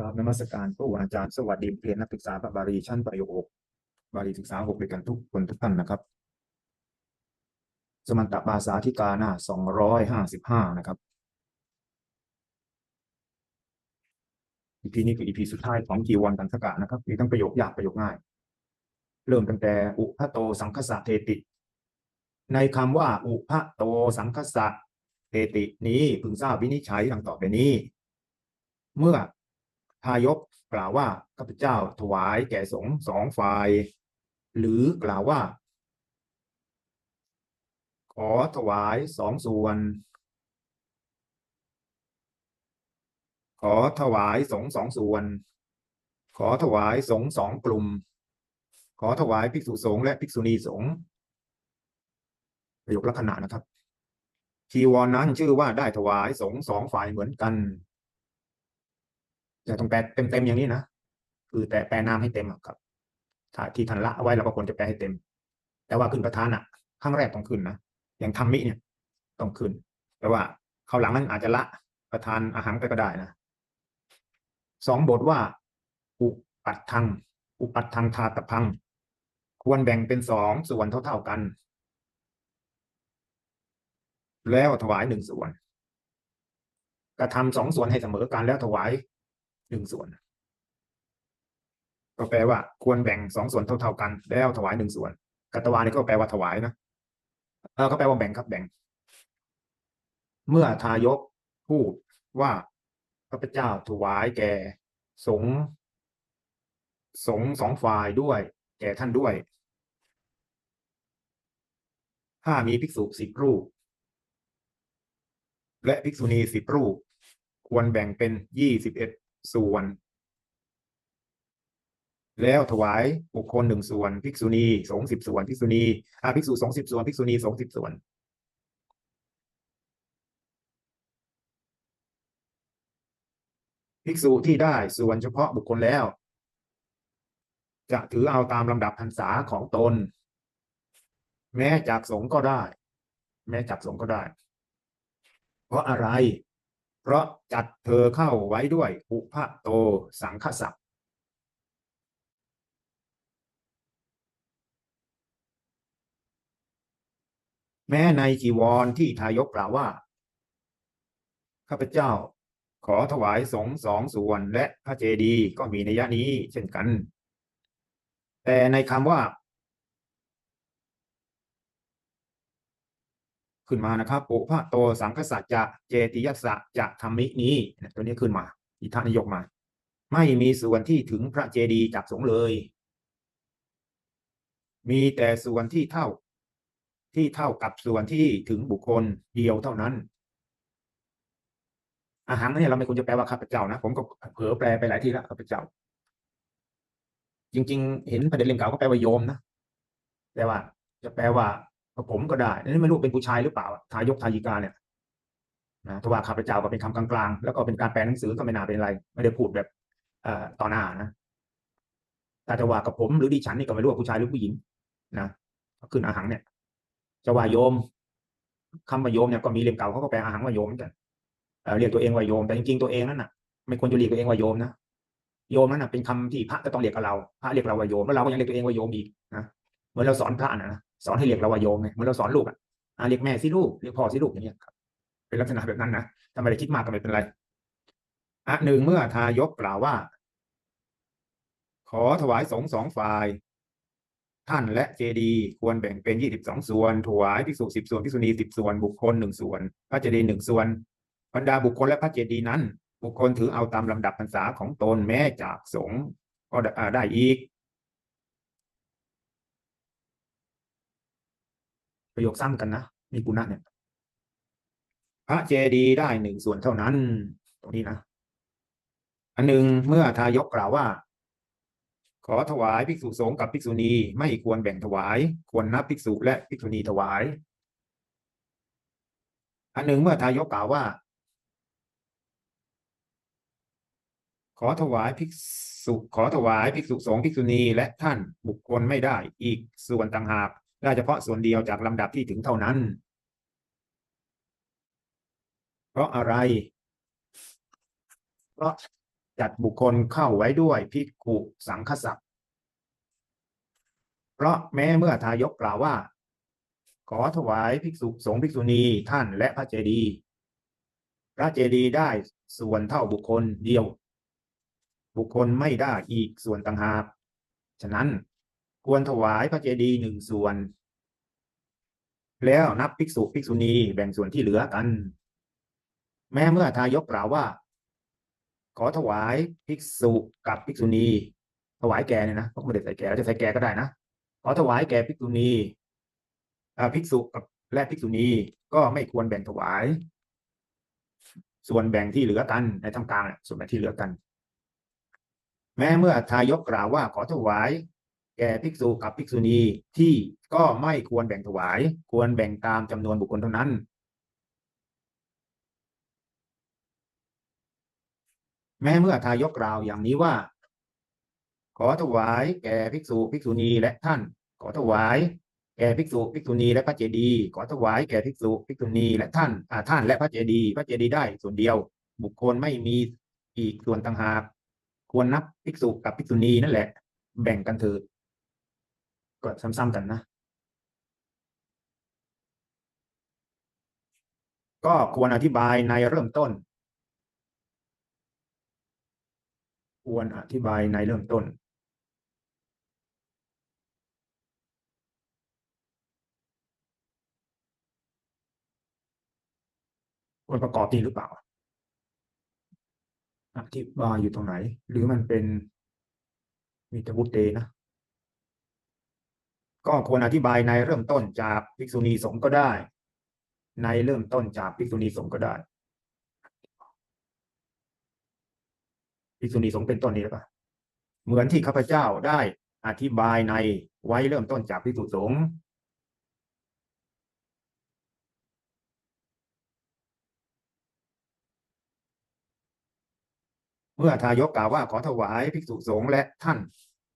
ราบนมัสการผู้อาจารย์สวัสดีเรียนนักศึกษาพระบาลีชั้นประโยคบาลีศึกษาหกด้วยกันทุกคนทุกท่านนะครับ สมันตภาษาธิกาหน้าสองร้อยห้าสิบห้านะครับอีพีนี้คืออีพีสุดท้ายของจีวรกันสกะนะครับ มีทั้งประโยคยากประโยคง่าย เริ่มตั้งแต่อุพะโตสังคสะเทติ ในคำว่า อุพะโตสังคสะเทตินี้พึงทราบวินิจฉัยดังต่อไปนี้ เมื่อ ทายกกล่าวว่าข้าพเจ้าถวายแก่สงฆ์สองฝ่าย หรือกล่าวว่า ขอถวายสองส่วน ขอถวายสงฆ์สองส่วน ขอถวายสงฆ์สองกลุ่ม ขอถวายภิกษุสงฆ์และภิกษุณีสงฆ์ประโยคลักษณะนะครับทีวรนั้นชื่อว่าได้ถวายสงฆ์สองฝ่ายเหมือนกัน จะต้องแปลเต็มๆอย่างนี้นะคือแต่แปลนามให้เต็มครับถ้าที่ทันละไว้เราก็ควรจะแปลให้เต็ม แต่ว่าขึ้นประธานอะครั้งแรกต้องขึ้นนะอย่างธรรมิเนี่ยต้องขึ้น แต่ว่าเขาวหลังนั้นอาจจะละประธานอาหารไปก็ได้นะสองบทว่า อุปัตทัง อุปัตทังทาตพัง ควรแบ่งเป็นสองส่วนเท่าๆกัน แล้วถวายหนึ่งส่วนกระทำสองส่วนให้เสมอกันแล้วถวาย หนึ่งส่วน ก็แปลว่า ควรแบ่งสองส่วนเท่าๆกัน แล้วถวายหนึ่งส่วน กัตวานี่ก็แปลว่าถวายนะเออก็แปลว่าแบ่งครับแบ่ง เมื่อทายกพูดว่าพระเจ้าถวายแก่สงสงสองฝ่ายด้วย แก่ท่านด้วย ถ้ามีภิกษุสิบรูป และภิกษุณีสิบรูป ควรแบ่งเป็นยี่สิบเอ็ด ส่วน แล้วถวายบุคคลหนึ่งส่วน ภิกษุณีสงสิบส่วน ภิกษุณีอาภิกษุสองสิบส่วน ภิกษุณีสองสิบส่วน ภิกษุที่ได้ส่วนเฉพาะบุคคลแล้ว จะถือเอาตามลำดับพรรษาของตน แม้จากสงก็ได้ แม้จากสงก็ได้ เพราะอะไร เพราะจัดเธอเข้าไว้ด้วยอุพะโตสังคสัพแม้ในจีวรที่ทายกกล่าวว่า ข้าพเจ้า ขอถวายสงสองส่วนและพระเจดีย์ก็มีในยะนี้เช่นกัน แต่ในคำว่า ขึ้นมานะครับปุพะโตสังคสัจจะเจติยสัจะธรรมินี้ตัวนี้ขึ้นมาอิทานิยกมา ไม่มีส่วนที่ถึงพระเจดีย์จากสงเลย มีแต่ส่วนที่เท่า ที่เท่ากับส่วนที่ถึงบุคคลเดียวเท่านั้น อาหารเนี่ยเราไม่ควรจะแปลว่าข้าพเจ้านะผมก็เผลอแปลไปหลายที่แล้วข้าพเจ้า จริง ๆ เห็นประเด็นเรื่องเก่าก็แปลว่าโยมนะแต่ว่าจะแปลว่า ผมก็ได้นี่ไม่รู้เป็นผู้ชายหรือเปล่าทายกทายิกาเนี่ยนะถ้าว่าข้าพเจ้าก็เป็นคำกลางๆ แล้วก็เป็นการแปลหนังสือก็ไม่น่าเป็นไร ไม่ได้พูดแบบเอ่อต่อหน้านะแต่จะว่ากับผมหรือดิฉันนี่ก็ไม่รู้ว่าผู้ชายหรือผู้หญิงนะขึ้นอาหารเนี่ย จะว่าโยมคำว่าโยมเนี่ยก็มีเล่มเก่าเขาก็แปลอาหารว่าโยมเหมือนกันเรียกตัวเองว่าโยม แต่จริงๆตัวเองนั้นน่ะไม่ควรจะเรียกตัวเองว่าโยมนะโยมนั้นน่ะเป็นคำที่พระจะต้องเรียกกับเราพระเรียกเราว่าโยมแล้วเราก็ยังเรียกตัวเองว่าโยมอีกนะเหมือนเราสอนพระนะ สอนให้เรียกเราว่าโยมไงเหมือนเราสอนลูกอะเรียกแม่สิลูกเรียกพ่อสิลูกอย่างเงี้ยครับเป็นลักษณะแบบนั้นนะถ้าไมได้คิดมากก็ไม่เป็นไรอะหนึ่งเมื่อทายกกล่าวว่า ขอถวายสงสองฝ่าย ท่านและเจดีควรแบ่งเป็นยี่สิบสองส่วน ถวายภิกษุสิบส่วนภิกษุณีสิบส่วนบุคคลหนึ่งส่วน พระเจดีย์หนึ่งส่วนบรรดาบุคคลและพระเจดีย์นั้น บุคคลถือเอาตามลำดับพรรษาของตนแม้จากสงก็ได้อีก ประโยคซ้ำกันนะ มีกุณะเนี่ย พระเจดีได้หนึ่งส่วนเท่านั้น ตรงนี้นะ อันหนึ่งเมื่อทายกกล่าวว่า ขอถวายภิกษุสงฆ์กับภิกษุณีไม่ควรแบ่งถวาย ควรนับภิกษุและภิกษุณีถวาย อันหนึ่งเมื่อทายกกล่าวว่า ขอถวายภิกษุขอถวายภิกษุสงฆ์ภิกษุณีและท่านบุคคลไม่ได้อีกส่วนต่างหาก ได้เฉพาะส่วนเดียวจากลำดับที่ถึงเท่านั้น เพราะอะไร เพราะจัดบุคคลเข้าไว้ด้วยภิกขุสังคศักดิ์เพราะแม้เมื่อทายกกล่าวว่า ขอถวายภิกษุสงฆ์ภิกษุณีท่านและพระเจดีย์พระเจดีย์ได้ส่วนเท่าบุคคลเดียว บุคคลไม่ได้อีกส่วนต่างหาก ฉะนั้น ควรถวายพระเจดีย์หนึ่งส่วน แล้วนับภิกษุภิกษุณีแบ่งส่วนที่เหลือกัน แม้เมื่อทายกกล่าวว่า ขอถวายภิกษุกับภิกษุณี ถวายแก่เนี่ยนะเพราะไม่ได้ใส่แก่จะใส่แก่ก็ได้นะขอถวายแก่ภิกษุณีภิกษุกับและภิกษุณีก็ไม่ควรแบ่งถวาย ส่วนแบ่งที่เหลือกันในท่ามกลางส่วนแบ่งที่เหลือกัน แม้เมื่อทายกกล่าวว่าขอถวาย แก่ภิกษุกับภิกษุณีที่ก็ไม่ควรแบ่งถวาย ควรแบ่งตามจำนวนบุคคลเท่านั้น แม้เมื่อทายกกล่าวอย่างนี้ว่า ขอถวายแก่ภิกษุภิกษุณีและท่าน ขอถวาย แก่ภิกษุภิกษุณีและพระเจดีย์ขอถวายแก่ภิกษุภิกษุณีและท่านอ่าท่านและพระเจดีย์พระเจดีย์ได้ส่วนเดียว บุคคลไม่มีอีกส่วนต่างหากควรนับภิกษุกับภิกษุณีนั่นแหละ แบ่งกันเถิด ก็ซ้ำๆกันนะ ก็ควรอธิบายในเริ่มต้น ควรอธิบายในเริ่มต้น ควรประกอบดีหรือเปล่า อธิบายอยู่ตรงไหน หรือมันเป็นมีต่วุตเตนะ ก็ควรอธิบายในเริ่มต้นจากภิกษุณีสงฆ์ก็ได้ ในเริ่มต้นจากภิกษุณีสงฆ์ก็ได้ภิกษุณีสงฆ์เป็นต้นนี้หรือเปล่าเหมือนที่ข้าพเจ้าได้อธิบายในไว้เริ่มต้นจากภิกษุสงฆ์เมื่อทายกกล่าวว่าขอถวายภิกษุสงฆ์และท่าน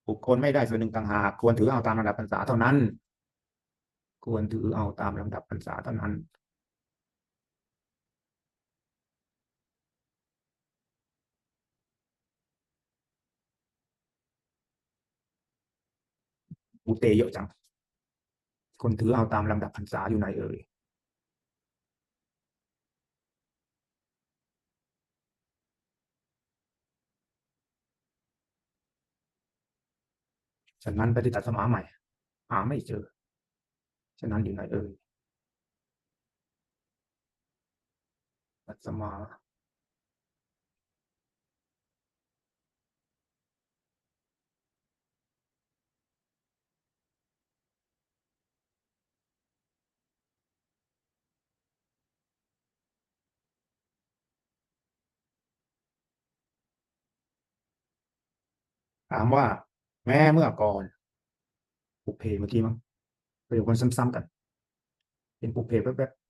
บุคคลไม่ได้ส่วนหนึ่งต่างหากควรถือเอาตามลำดับพรรษาเท่านั้น ควรถือเอาตามลำดับพรรษาเท่านั้น อุเตเยอะจัง คนถือเอาตามลำดับพรรษาอยู่ไหนเอ่ย ฉะนั้นปฏิตัดสมาใหม่ หาไม่เจอ ฉะนั้นอยู่ไหนเอ่ยตัดสมาถามว่า แม้เมื่อก่อนปุเพเมื่อกี้มั้งประโยคมันซ้ำๆกัน เป็นปุเพแป๊บๆ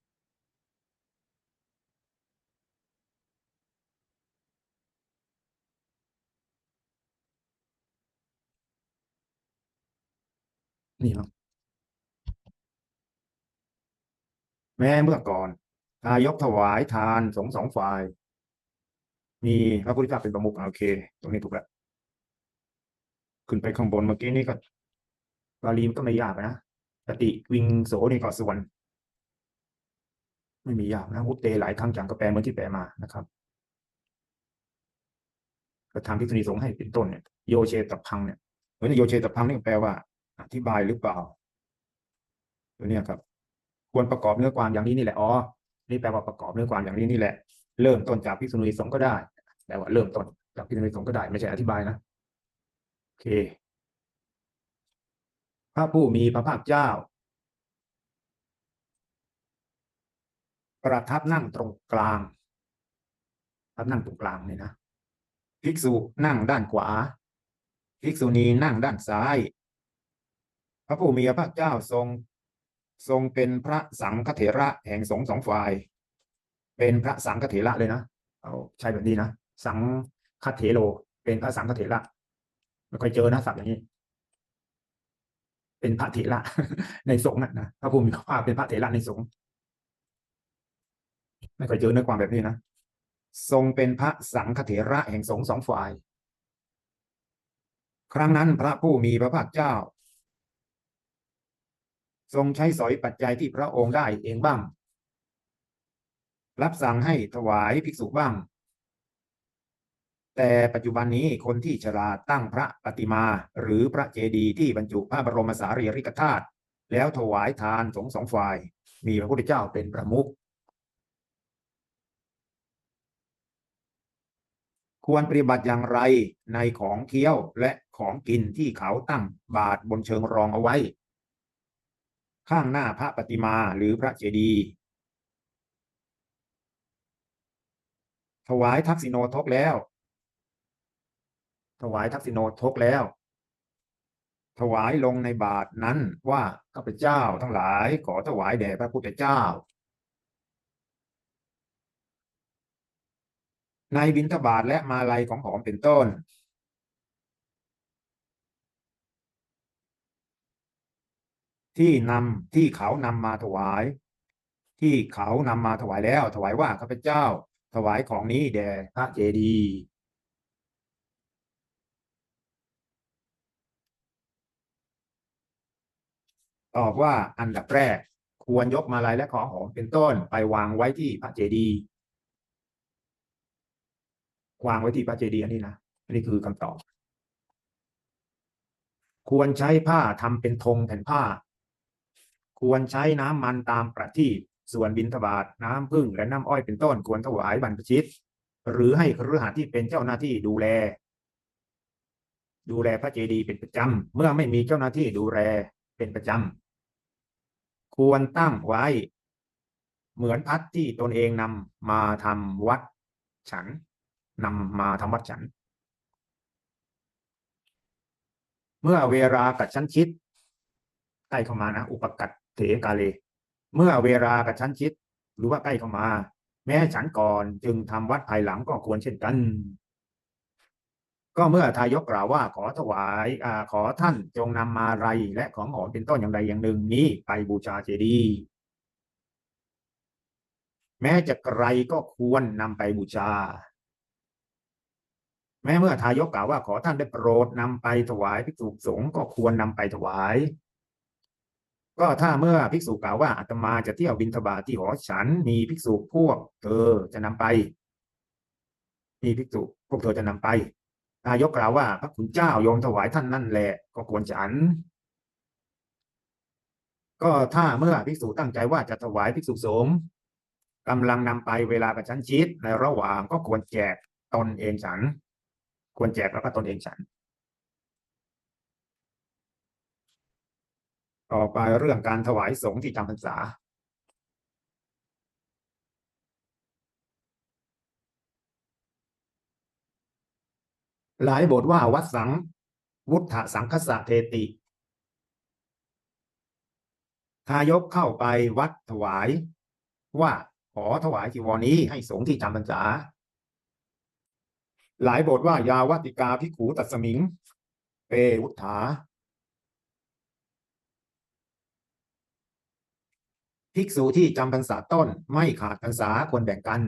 นี่มั้งแม้เมื่อก่อนทายกถวายทานสงสองฝ่าย มีพระพุทธเจ้าเป็นประมุขโอเค ตรงนี้ถูกแล้ว ขึ้นไปข้างบนเมื่อกี้นี่ก็บาลีมก็ไม่ยากนะปฏิวิงโสนี่ก็ส่วน ไม่มียากนะอุตเตหลายครั้งจังก็แปลเหมือนที่แปลมานะครับก็ทางพิษุณีสงให้เป็นต้นเนี่ยโยเชตพังเนี่ยเหมือนโยเชตพังนี่แปลว่า อธิบายหรือเปล่าตัวเนี้ยครับ ควรประกอบเนื้อความอย่างนี้นี่แหละอ๋อนี่แปลว่าประกอบเนื้อความอย่างนี้นี่แหละ เริ่มต้นจากพิษุณีสงก็ได้แปลว่าเริ่มต้นจากพิษุณีสงก็ได้ไม่ใช่อธิบายนะ เค พระผู้มีพระภาคเจ้า ประทับนั่งตรงกลางประทับนั่งตรงกลางเนี่ยนะภิกษุนั่งด้านขวาภิกษุณีนั่งด้านซ้าย พระผู้มีพระภาคเจ้าทรง ทรงเป็นพระสังฆเถระแห่งสงฆ์สองฝ่าย เป็นพระสังฆเถระเลยนะเอาใช้แบบนี้นะสังฆเถโลเป็นพระสังฆเถระ ไม่ค่อยเจอนะศัพท์อย่างนี้ เป็นพระเถระในสงฆ์นะพระภูมิภาคเป็นพระเถระในสงฆ์ไม่ค่อยเจอเนื้อความแบบนี้นะทรงเป็นพระสังฆเถระแห่งสงฆ์สองฝ่าย ครั้งนั้นพระผู้มีพระภาคเจ้า ทรงใช้สอยปัจจัยที่พระองค์ได้เองบ้าง รับสั่งให้ถวายภิกษุบ้าง แต่ปัจจุบันนี้คนที่ฉลาดตั้งพระปฏิมา หรือพระเจดีย์ที่บรรจุพระบรมสารีริกธาตุแล้วถวายทานสงสองฝ่าย มีพระพุทธเจ้าเป็นประมุขควรปฏิบัติอย่างไรในของเคี้ยวและของกินที่เขาตั้งบาทบนเชิงรองเอาไว้ ข้างหน้าพระปฏิมาหรือพระเจดีย์ถวายทักษิโนทกแล้ว ถวายทักษิโนทกแล้ว ถวายลงในบาทนั้นว่าข้าพเจ้าทั้งหลายขอถวายแด่พระพุทธเจ้า ในบิณฑบาตและมาลัยของหอมเป็นต้น ที่นำที่เขานำมาถวาย ที่เขานำมาถวายแล้ว ถวายว่าข้าพเจ้า ถวายของนี้แด่พระเจดีย์ ตอบว่าอันดับแรก ควรยกมาลัยและของหอมเป็นต้น ไปวางไว้ที่พระเจดีย์วางไว้ที่พระเจดีย์อันนี้นะนนี้คือคำตอบ ควรใช้ผ้าทำเป็นธงแผ่นผ้า ควรใช้น้ำมันตามประทีปส่วนบิณฑบาตน้ำพึ่งและน้ำอ้อยเป็นต้น ควรถวายบรรพชิต หรือให้ครือหาที่เป็นเจ้าหน้าที่ดูแล ดูแลพระเจดีย์เป็นประจำเมื่อไม่มีเจ้าหน้าที่ดูแล เป็นประจำ ควรตั้งไว้ เหมือนพัดที่ตนเองนำมาทำวัดฉันนำมาทำวัดฉัน เมื่อเวลากับชั้นชิดใกล้เข้ามานะ อุปกัดเถกาเล เมื่อเวลากับชั้นชิด หรือว่าใกล้เข้ามา แม้ฉันก่อนจึงทำวัดภายหลังก็ควรเช่นกัน ก็เมื่อทายกกล่าวว่าขอถวายอขอท่านจงนำมาไรและของหอมเป็นต้นอย่างใดอย่างหนึ่งนี้ไปบูชาเจดีย์แม้จะไกลก็ควรนำไปบูชา แม้เมื่อทายกกล่าวว่าขอท่านได้โปรดนำไปถวายภิกษุสงฆ์ก็ควรนำไปถวาย ก็ถ้าเมื่อภิกษุกล่าวว่าอาตมาจะเที่ยวบิณฑบาตที่หอฉันมีภิกษุพวกเธอจะนำไป มีภิกษุพวกเธอจะนำไป นายกกล่าวว่า พระคุณเจ้าโยมถวายท่านนั่นแหละก็ควรฉัน ก็ถ้าเมื่อภิกษุตั้งใจว่าจะถวายภิกษุสงฆ์กำลังนำไปเวลากระชั้นชิดในระหว่างก็ควรแจกตนเองฉัน ควรแจกแล้วก็ตนเองฉัน ต่อไปเรื่องการถวายสงฆ์ที่จำพรรษา หลายบทว่าวัดสังวุฒสังคสะเทติ ทายกเข้าไปวัดถวาย ว่าขอถวายจีวรนี้ให้สงฆ์ที่จำพรรษา หลายบทว่ายาวัติกาพิขูตัสมิง เปวุฒาภิกษุที่จำพรรษาต้นไม่ขาดพรรษาควรแบ่งกัน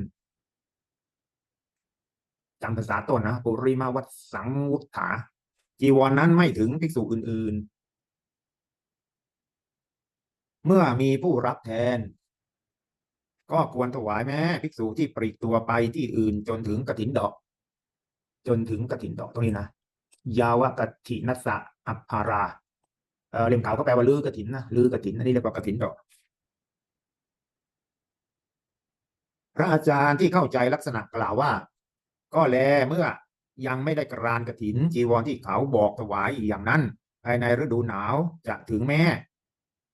จำพรรษาต้นนะปุริมาวัดสังวุฒาจีวรนนั้นไม่ถึงภิกษุอื่น ๆ เมื่อมีผู้รับแทน ก็ควรถวายแม้ภิกษุที่ปลีกตัวไปที่อื่นจนถึงกถินดอก จนถึงกถินดอกตรงนี้นะยาวกถินัสสะอัปภาราเออเล่มเก่าก็แปลว่าลือกระถินนะลือกระถินอันนี้เรียกว่ากระถินดอก พระอาจารย์ที่เข้าใจลักษณะกล่าวว่า ก็แลเมื่อยังไม่ได้กรานกระถิน จีวรที่เขาบอกถวายอีกอย่างนั้น ภายในฤดูหนาวจะถึงแม่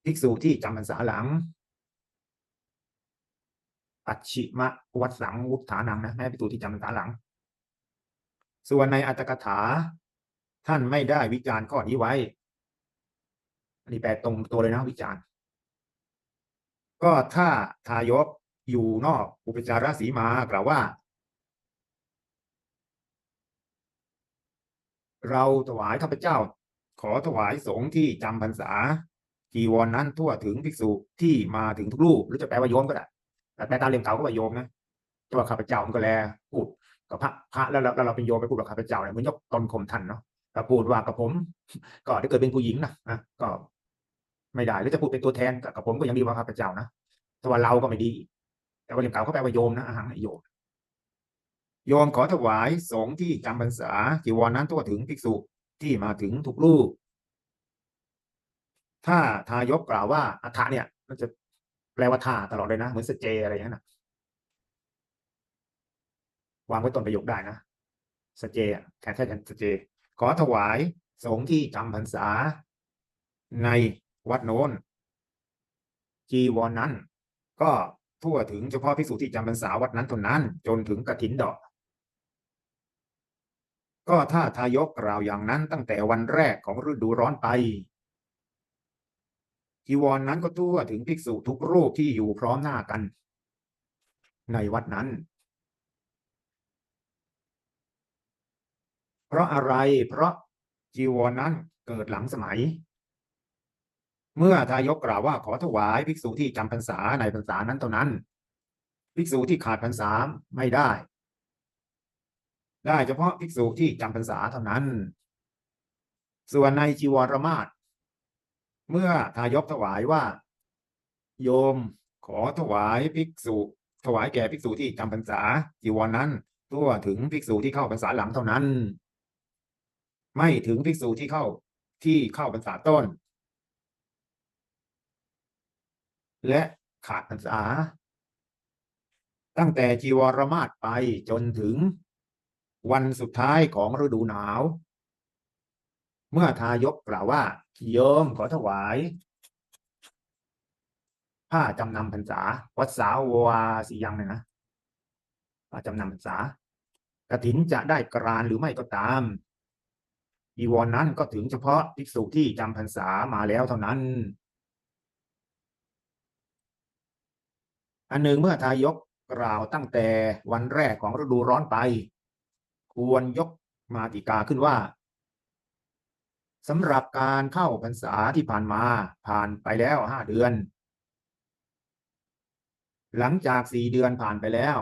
ภิกษุที่จำพรรษาหลังปัจฉิมวัดสังวุฒานังนะแม่ภิกษุที่จำพรรษาหลัง ส่วนในอัตถกถา ท่านไม่ได้วิจารณ์ข้อนี้ไว้อันนี้แปลตรงตัวเลยนะวิจารณ์ ก็ถ้าทายกอยู่นอกอุปจารสีมากล่าวว่า เราถวายข้าพเจ้า ขอถวายสงฆ์ที่จำพรรษาจีวรนนั้นทั่วถึงภิกษุที่มาถึงทุกรูปหรือจะแปลว่าโยมก็ได้แต่แปลตามเล่มเก่าก็ว่าโยมนะต่ว่าข้าพเจ้ามันก็แลพูดกับพระพระแล้วเราเราเป็นโยมไปพูดกับข้าพเจ้าเนี่ยเหมือนยกตนข่มท่านเนาะถ้าพูดว่ากับผม ก็ถ้าเกิดเป็นผู้หญิงนะนะก็ไม่ได้หรือจะพูดเป็นตัวแทนกับผมก็ยังดีกว่าข้าพเจ้านะแต่ว่าเราก็ไม่ดี แต่ว่าเรียมเก่าเขาแปลว่าโยมนะอาหารโยม โยมขอถวายสงฆ์ที่จำพรรษาจีวรนั้นทั่วถึงภิกษุที่มาถึงทุกรูปถ้าทายกกล่าวว่าอัฐะเนี่ย มันจะแปลว่าท่าตลอดเลยนะเหมือนสเจอะไรอย่างนั้นนะวางไว้ต้นประโยคได้นะสเจอะแค่แค่กันสเจ ขอถวายสงฆ์ที่จำพรรษา ในวัดโน้นจีวรนนั้น ก็ทั่วถึงเฉพาะภิกษุที่จำพรรษาวัดนั้นเท่านั้น จนถึงกฐินดอก ก็ถ้าทายกกล่าวอย่างนั้นตั้งแต่วันแรกของฤดูร้อนไปจีวรนนั้นก็ทั่วถึงภิกษุทุกรูปที่อยู่พร้อมหน้ากัน ในวัดนั้น เพราะอะไรเพราะจีวรนนั้นเกิดหลังสมัย เมื่อทายกกล่าวว่าขอถวายภิกษุที่จำพรรษาในพรรษานั้นเท่านั้น ภิกษุที่ขาดพรรษาไม่ได้ ได้เฉพาะภิกษุที่จำพรรษาเท่านั้น ส่วนในจีวรมาศเมื่อทายกถวายว่า โยมขอถวายภิกษุ ถวายแก่ภิกษุที่จำพรรษาจีวรนนั้นทั่วถึงภิกษุที่เข้าพรรษาหลังเท่านั้น ไม่ถึงภิกษุที่เข้าที่เข้าพรรษาต้น และขาดพรรษา ตั้งแต่จีวรมาศไปจนถึง วันสุดท้ายของฤดูหนาว เมื่อทายกกล่าวว่าโยมขอถวาย ผ้าจำนำพรรษาวัดสาววาสียังเนี่ยนะผ้าจำนำพรรษากระถินจะได้กรานหรือไม่ก็ตามอีวรนนั้นก็ถึงเฉพาะภิกษุที่จำพรรษามาแล้วเท่านั้น อันหนึ่งเมื่อทายกกล่าวตั้งแต่วันแรกของฤดูร้อนไป ควรยกมาติกาขึ้นว่าสำหรับการเข้าพรรษาที่ผ่านมาผ่านไปแล้วห้าเดือน หลังจากสี่เดือนผ่านไปแล้ว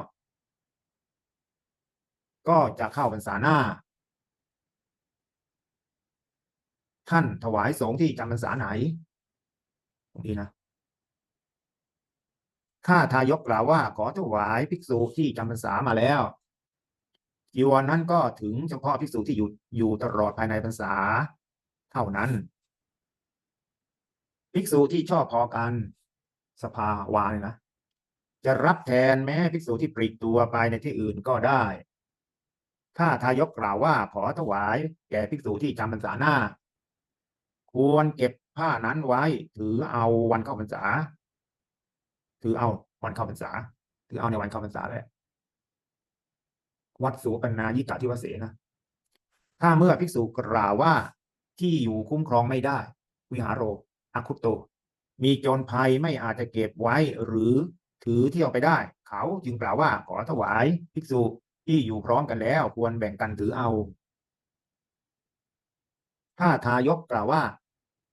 ก็จะเข้าพรรษาหน้า ท่านถวายสงฆ์ที่จำพรรษาไหนตรงนี้นะถ้าทายกกล่าวว่าขอถวายภิกษุที่จำพรรษามาแล้ว จีวรนนั้นก็ถึงเฉพาะภิกษุที่อยู่อยู่ตลอดภายในพรรษา เท่านั้น ภิกษุที่ชอบพอกันสภาวาเนี่ยนะจะรับแทนแม้ภิกษุที่ปลีกตัวไปในที่อื่นก็ได้ ถ้าทายกกล่าวว่าขอถวายแก่ภิกษุที่จำพรรษาหน้า ควรเก็บผ้านั้นไว้ ถือเอาวันเข้าพรรษา ถือเอาวันเข้าพรรษา ถือเอาในวันเข้าพรรษาแหละ วัดสุปันนายิกาทิวเสนะ ถ้าเมื่อภิกษุกล่าวว่าที่อยู่คุ้มครองไม่ได้ วิหารโรอาคุโต มีโจรภัยไม่อาจจะเก็บไว้หรือถือเที่ยวไปได้ เขาจึงกล่าวว่าขอถวายภิกษุที่อยู่พร้อมกันแล้ว ควรแบ่งกันถือเอา ถ้าทายกกล่าวว่า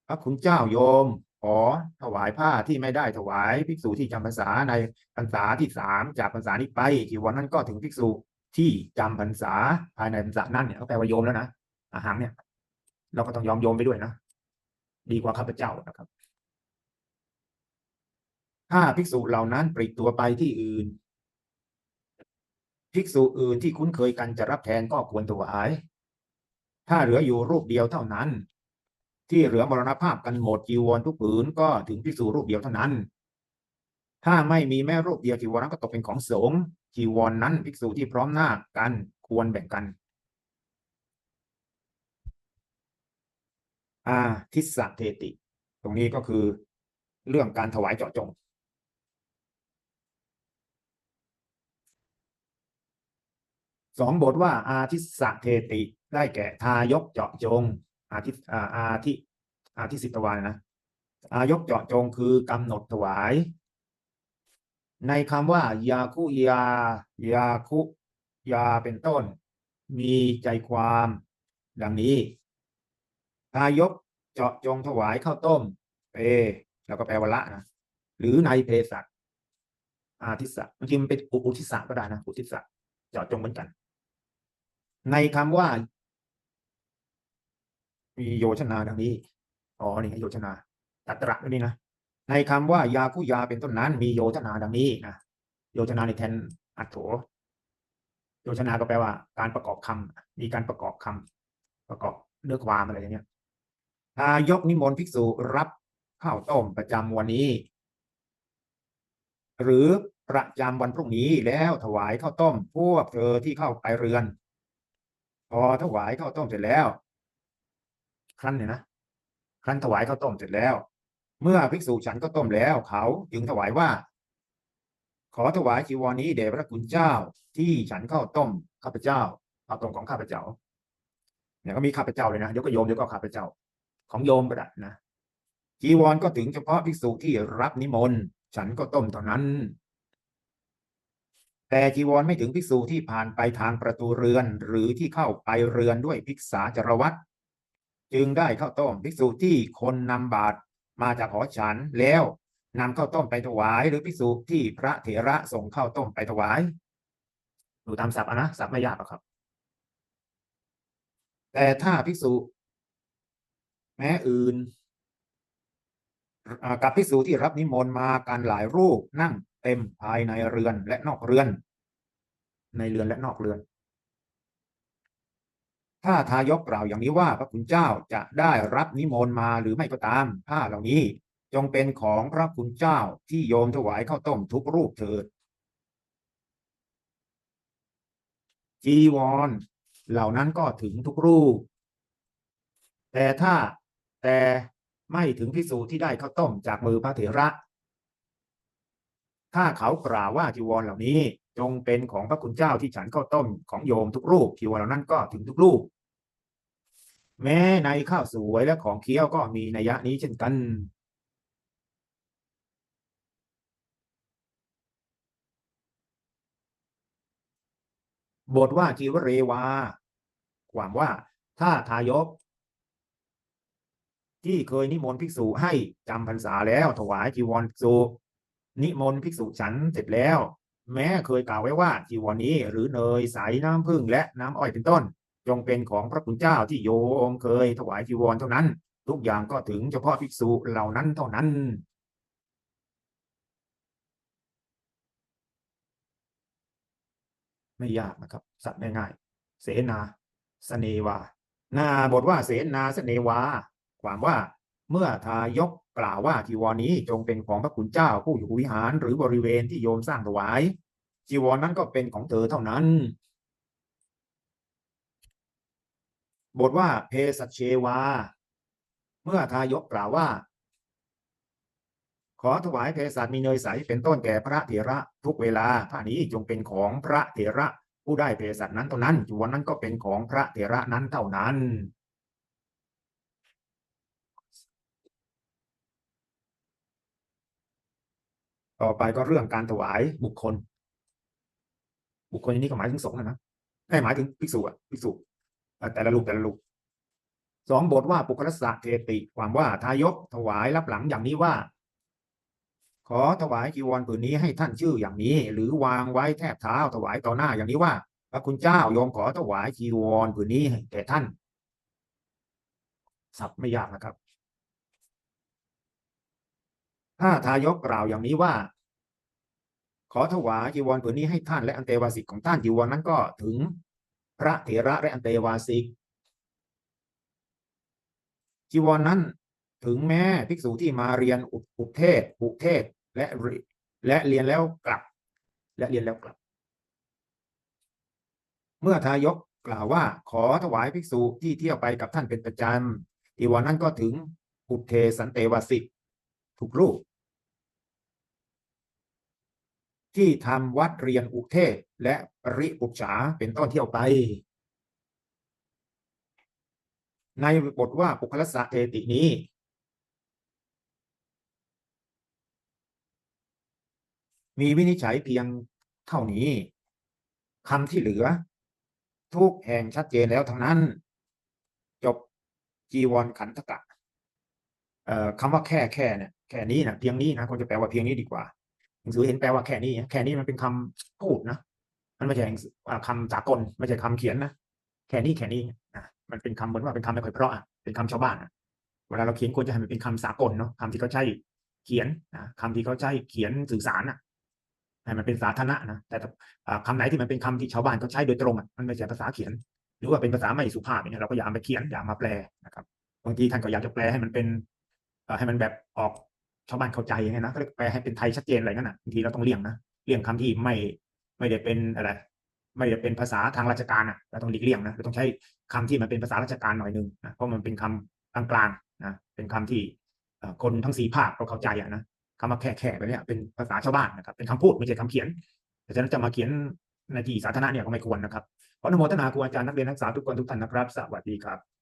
พระคุณเจ้าโยมขอถวายผ้าที่ไม่ได้ถวายภิกษุที่จำพรรษาในพรรษาที่สามจากพรรษานี้ไปที่วันนั้นก็ถึงภิกษุ ที่จำพรรษาภายในพรรษานั้นเนี่ยเขาแปลว่าโยมแล้วนะอาหารเนี่ย เราก็ต้องยอมโยมไปด้วยนะ ดีกว่าข้าพเจ้านะครับ ถ้าภิกษุเหล่านั้นปลีกตัวไปที่อื่น ภิกษุอื่นที่คุ้นเคยกันจะรับแทนก็ควรถวาย ถ้าเหลืออยู่รูปเดียวเท่านั้น ที่เหลือมรณภาพกันหมดจีวรทุกผืนก็ถึงภิกษุรูปเดียวเท่านั้น ถ้าไม่มีแม่รูปเดียวจีวรนั้นก็ตกเป็นของสงฆ์ จีวรนนั้นภิกษุที่พร้อมหน้ากันควรแบ่งกัน อาทิสเทติ ตรงนี้ก็คือเรื่องการถวายเจาะจง สองบทว่าอาทิสเทติ ได้แก่ทายกเจาะจง อาทิอาทิอาทิสิตวานนะอายกเจาะจงคือกำหนดถวาย ในคำว่ายาคุยายาคุยาเป็นต้น มีใจความดังนี้ทายกเจาะจงถวายข้าวต้มเปแล้วก็แปลว่าละนะหรือในเพศัตอาทิสะบางทีมันเป็นอุทิสะก็ได้นะอุทิสะเจาะจงเหมือนกัน ในคำว่า มีโยชนาดังนี้อ๋อนี่โยชนาตัตระนี่นะ ในคำว่ายาคุยาเป็นต้นนั้น มีโยชนาดังนี้นะโยชนาในแทนอัตโถโยชนาก็แปลว่า การประกอบคำมีการประกอบคำประกอบเนื้อความอะไรอย่างเงี้ยทายกนิมนต์ภิกษุรับข้าวต้มประจำวันนี้ หรือประจำวันพรุ่งนี้แล้วถวายข้าวต้ม พวกเธอที่เข้าไปเรือน พอถวายข้าวต้มเสร็จแล้ว ครั้นเนี่ยนะครั้นถวายข้าวต้มเสร็จแล้ว เมื่อภิกษุฉันก็ต้มแล้วเขาจึงถวายว่า ขอถวายจีวรนี้แด่พระคุณเจ้าที่ฉันเข้าต้มข้าพเจ้าข้าต้มของข้าพเจ้าเนี่ยก็มีข้าพเจ้าเลยนะเดี๋ยวก็โยมเดี๋ยวก็ข้าพเจ้า ของโยมก็ได้นะจีวรก็ถึงเฉพาะภิกษุที่รับนิมนต์ฉันก็ต้มเท่านั้น แต่จีวรไม่ถึงภิกษุที่ผ่านไปทางประตูเรือน หรือที่เข้าไปเรือนด้วยภิกษาจรวัตรจึงได้เข้าต้มภิกษุที่คนนำบาตร มาจากหอฉันแล้วนำข้าวต้มไปถวาย หรือภิกษุที่พระเถระส่งข้าวต้มไปถวายดูตามศัพท์นะศัพท์ไม่ยากหรอกครับ แต่ถ้าภิกษุ แม้อื่นกับภิกษุที่รับนิมนต์มาการหลายรูปนั่งเต็มภายในเรือนและนอกเรือน ในเรือนและนอกเรือน ถ้าทายกกล่าวอย่างนี้ว่าพระคุณเจ้าจะได้รับนิมนต์มาหรือไม่ก็ตามผ้าเหล่านี้ จงเป็นของพระคุณเจ้าที่โยมถวายข้าวต้มทุกรูปเถิด จีวร เหล่านั้นก็ถึงทุกรูป แต่ถ้าแต่ไม่ถึงพิสูจน์ที่ได้ข้าวต้มจากมือพระเถระ ถ้าเขากล่าวว่าจีวรเหล่านี้ จงเป็นของพระคุณเจ้าที่ฉันข้าวต้มของโยมทุกรูปจีวเหล่านั้นก็ถึงทุกรูป แม้ในข้าวสวยและของเคี้ยวก็มีนัยยะนี้เช่นกันบทว่าจีวเรวา ความว่าถ้าทายก ที่เคยนิมนต์ภิกษุให้จำพรรษาแล้วถวายจีวรภิกษุ นิมนต์ภิกษุฉันเสร็จแล้ว แม้เคยกล่าวไว้ว่าจีวรนี้ หรือเนยใสน้ำผึ้งและน้ำอ้อยเป็นต้น จงเป็นของพระคุณเจ้าที่โยมเคยถวายจีวรเท่านั้น ทุกอย่างก็ถึงเฉพาะภิกษุเหล่านั้นเท่านั้นไม่ยากนะครับ สัตว์ง่ายๆเสนาสเนวา หน้าบทว่าเสนาสเนวา ความว่า เมื่อทายกกล่าวว่าจีวรนี้จงเป็นของพระคุณเจ้าผู้อยู่วิหารหรือบริเวณที่โยมสร้างถวาย จีวรนั้นก็เป็นของเธอเท่านั้น บทว่าเพสัชเชวา เมื่อทายกกล่าวว่า ขอถวายเภสัชมีเนยใสเป็นต้นแก่พระเถระทุกเวลาผ้านี้จงเป็นของพระเถระผู้ได้เภสัชนั้นเท่านั้นจีวรนั้นก็เป็นของพระเถระนั้นเท่านั้น ต่อไปก็เรื่องการถวายบุคคล บุคคลอันนี้ก็หมายถึงสงฆ์นะนะไม่หมายถึงภิกษุอะภิกษุแต่ละลูกแต่ละลูกสองบทว่าปุคลสะเทติ ความว่าทายกถวายรับหลังอย่างนี้ว่า ขอถวายจีวรผืนนี้ให้ท่านชื่ออย่างนี้ หรือวางไว้แทบเท้าถวายต่อหน้าอย่างนี้ว่าพระคุณเจ้าโยมขอถวายจีวรผืนนี้ให้แก่ท่านสับไม่ยากนะครับ ถ้าทายกกล่าวอย่างนี้ว่า ขอถวายจีวรผืนนี้ให้ท่านและอันเตวาสิกของท่านจีวรนั้นก็ถึงพระเถระและอันเตวาสิกจีวรนั้นถึงแม้ภิกษุที่มาเรียนอุปอุเทศอุเทศและและเรียนแล้วกลับ และเรียนแล้วกลับ เมื่อทายกกล่าวว่า ขอถวายภิกษุที่เที่ยวไปกับท่านเป็นประจำจีวรนั้นก็ถึงอุเทสันเตวาสิกทุกรูป ที่ทำวัดเรียนอุเทศ และปริปุจฉาเป็นต้นเที่ยวไป ในบทว่าปุคลสะเทตินี้ มีวินิจฉัยเพียงเท่านี้คำที่เหลือ ทุกแห่งชัดเจนแล้วทั้งนั้น จบจีวรขันธกะเอ่อคำว่าแค่แค่เนี่ยแค่นี้นะเพียงนี้นะควรจะแปลว่าเพียงนี้ดีกว่า หนังสือเห็นแปลว่าแค่นี้แค่นี้มันเป็นคำพูดนะมันไม่ใช่อ่าคำสากลไม่ใช่คำเขียนนะแค่นี้แค่นี้นะมันเป็นคำเหมือนว่าเป็นคำไม่ค่อยเพราะอะเป็นคำชาวบ้านเวลาเราเขียนควรจะให้มันเป็นคำสากลเนาะคำที่เขาใช้เขียนนะคำที่เขาใช้เขียนสื่อสารอะให้มันเป็นสาธารณะนะแต่ถ้าอ่าคำไหนที่มันเป็นคำที่ชาวบ้านเขาใช้โดยตรงอะมันไม่ใช่ภาษาเขียน หรือว่าเป็นภาษาไม่สุภาพอย่างเงี้ยเราก็อย่ามาเขียนอย่ามาแปลนะครับบางทีท่านก็อยากจะแปลให้มันเป็นให้มันแบบออก ชาวบ้านเข้าใจอย่างเงี้ยนะก็เลยแปลให้เป็นไทยชัดเจนอะไรงั้นนะบางทีเราต้องเลี่ยงนะเลี่ยงคำที่ไม่ไม่ได้เป็นอะไรไม่ได้เป็นภาษาทางราชการอะเราต้องหลีกเลี่ยงนะเราต้องใช้คำที่มันเป็นภาษาราชการหน่อยนึงนะเพราะมันเป็นคำกลางๆนะเป็นคำที่คนทั้งสี่ภาคเขาเข้าใจอะนะคำว่าแค่แค่แบบเนี้ยเป็นภาษาชาวบ้านนะครับเป็นคำพูดไม่ใช่คำเขียนแต่ฉะนั้นจะมาเขียนในที่สาธารณะเนี่ยก็ไม่ควรนะครับขออนุโมทนาครูอาจารย์นักเรียนนักศึกษาทุกคนทุกท่านนะครับ สวัสดีครับ